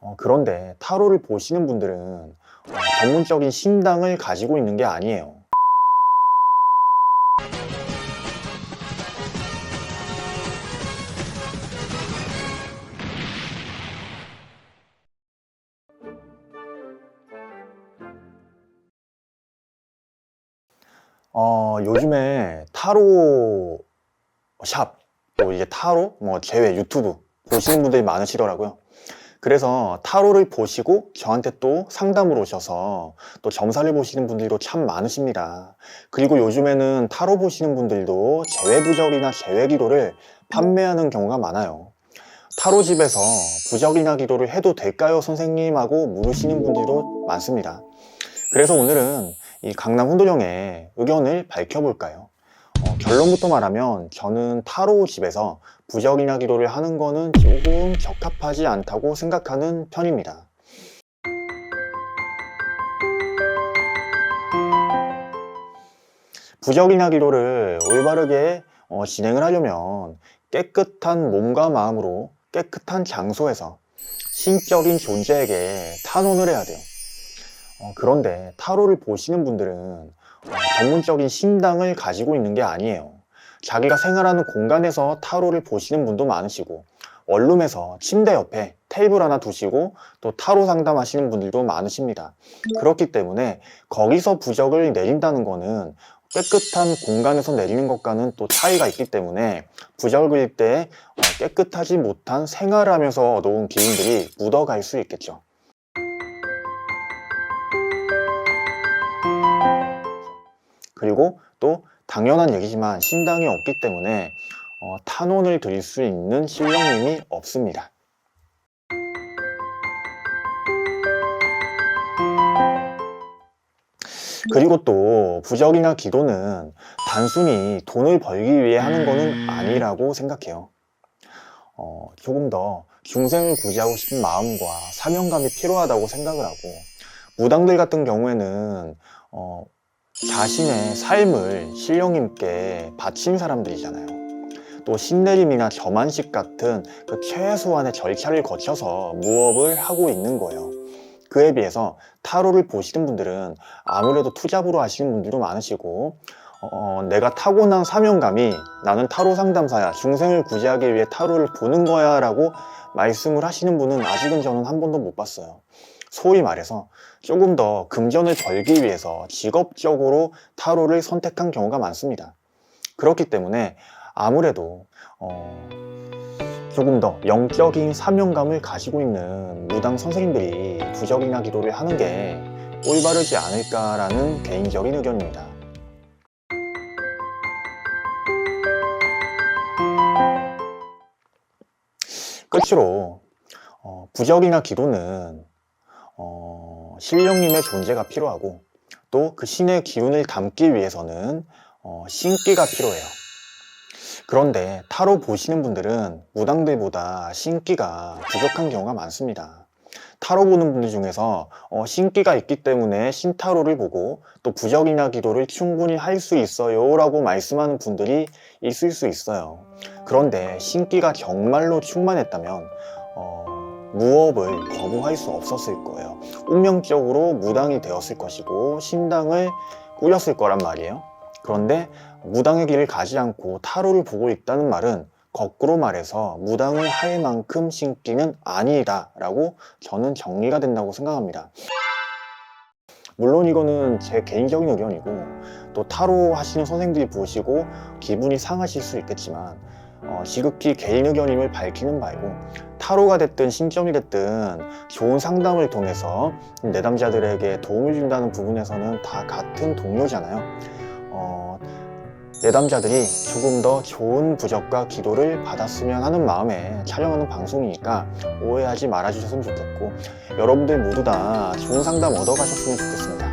어, 그런데 타로를 보시는 분들은 어, 전문적인 신당을 가지고 있는 게 아니에요. 어, 요즘에 타로 샵, 또 이제 타로, 뭐 제외 유튜브 보시는 분들이 많으시더라고요. 그래서 타로를 보시고 저한테 또 상담을 오셔서 또 점사를 보시는 분들도 참 많으십니다. 그리고 요즘에는 타로 보시는 분들도 제외부적이나 제외기도를 판매하는 경우가 많아요. 타로집에서 부적이나 기도를 해도 될까요, 선생님? 하고 물으시는 분들도 많습니다. 그래서 오늘은 이 강남 훈도령의 의견을 밝혀볼까요? 어, 결론부터 말하면 저는 타로 집에서 부적이나 기도를 하는 거는 조금 적합하지 않다고 생각하는 편입니다. 부적이나 기도를 올바르게 어, 진행을 하려면 깨끗한 몸과 마음으로 깨끗한 장소에서 신적인 존재에게 탄원을 해야 돼요. 어, 그런데 타로를 보시는 분들은 어, 전문적인 신당을 가지고 있는 게 아니에요. 자기가 생활하는 공간에서 타로를 보시는 분도 많으시고 원룸에서 침대 옆에 테이블 하나 두시고 또 타로 상담하시는 분들도 많으십니다. 그렇기 때문에 거기서 부적을 내린다는 거는 깨끗한 공간에서 내리는 것과는 또 차이가 있기 때문에 부적을 그릴 때 어, 깨끗하지 못한 생활을 하면서 얻어온 기운들이 묻어갈 수 있겠죠. 그리고 또 당연한 얘기지만 신당이 없기 때문에 어, 탄원을 드릴 수 있는 신령님이 없습니다. 그리고 또 부적이나 기도는 단순히 돈을 벌기 위해 하는 거는 아니라고 생각해요. 어, 조금 더 중생을 구제하고 싶은 마음과 사명감이 필요하다고 생각을 하고 무당들 같은 경우에는 어, 자신의 삶을 신령님께 바친 사람들이잖아요. 또 신내림이나 점안식 같은 그 최소한의 절차를 거쳐서 무업을 하고 있는 거예요. 그에 비해서 타로를 보시는 분들은 아무래도 투잡으로 하시는 분들도 많으시고 어, 내가 타고난 사명감이 나는 타로 상담사야 중생을 구제하기 위해 타로를 보는 거야 라고 말씀을 하시는 분은 아직은 저는 한 번도 못 봤어요. 소위 말해서 조금 더 금전을 벌기 위해서 직업적으로 타로를 선택한 경우가 많습니다. 그렇기 때문에 아무래도 어, 조금 더 영적인 사명감을 가지고 있는 무당 선생님들이 부적이나 기도를 하는 게 올바르지 않을까라는 개인적인 의견입니다. 끝으로 어, 부적이나 기도는 어, 신령님의 존재가 필요하고 또 그 신의 기운을 담기 위해서는 어, 신기가 필요해요. 그런데 타로 보시는 분들은 무당들보다 신기가 부족한 경우가 많습니다. 타로 보는 분들 중에서 어, 신기가 있기 때문에 신타로를 보고 또 부적이나 기도를 충분히 할 수 있어요 라고 말씀하는 분들이 있을 수 있어요. 그런데 신기가 정말로 충만했다면 어, 무업을 거부할 수 없었을 거예요. 운명적으로 무당이 되었을 것이고 신당을 꾸렸을 거란 말이에요. 그런데 무당의 길을 가지 않고 타로를 보고 있다는 말은 거꾸로 말해서 무당을 할 만큼 신기는 아니다 라고 저는 정리가 된다고 생각합니다. 물론 이거는 제 개인적인 의견이고 또 타로 하시는 선생님들이 보시고 기분이 상하실 수 있겠지만 어, 지극히 개인 의견임을 밝히는 바이고 타로가 됐든 신점이 됐든 좋은 상담을 통해서 내담자들에게 도움을 준다는 부분에서는 다 같은 동료잖아요. 어, 내담자들이 조금 더 좋은 부적과 기도를 받았으면 하는 마음에 촬영하는 방송이니까 오해하지 말아주셨으면 좋겠고 여러분들 모두 다 좋은 상담 얻어가셨으면 좋겠습니다.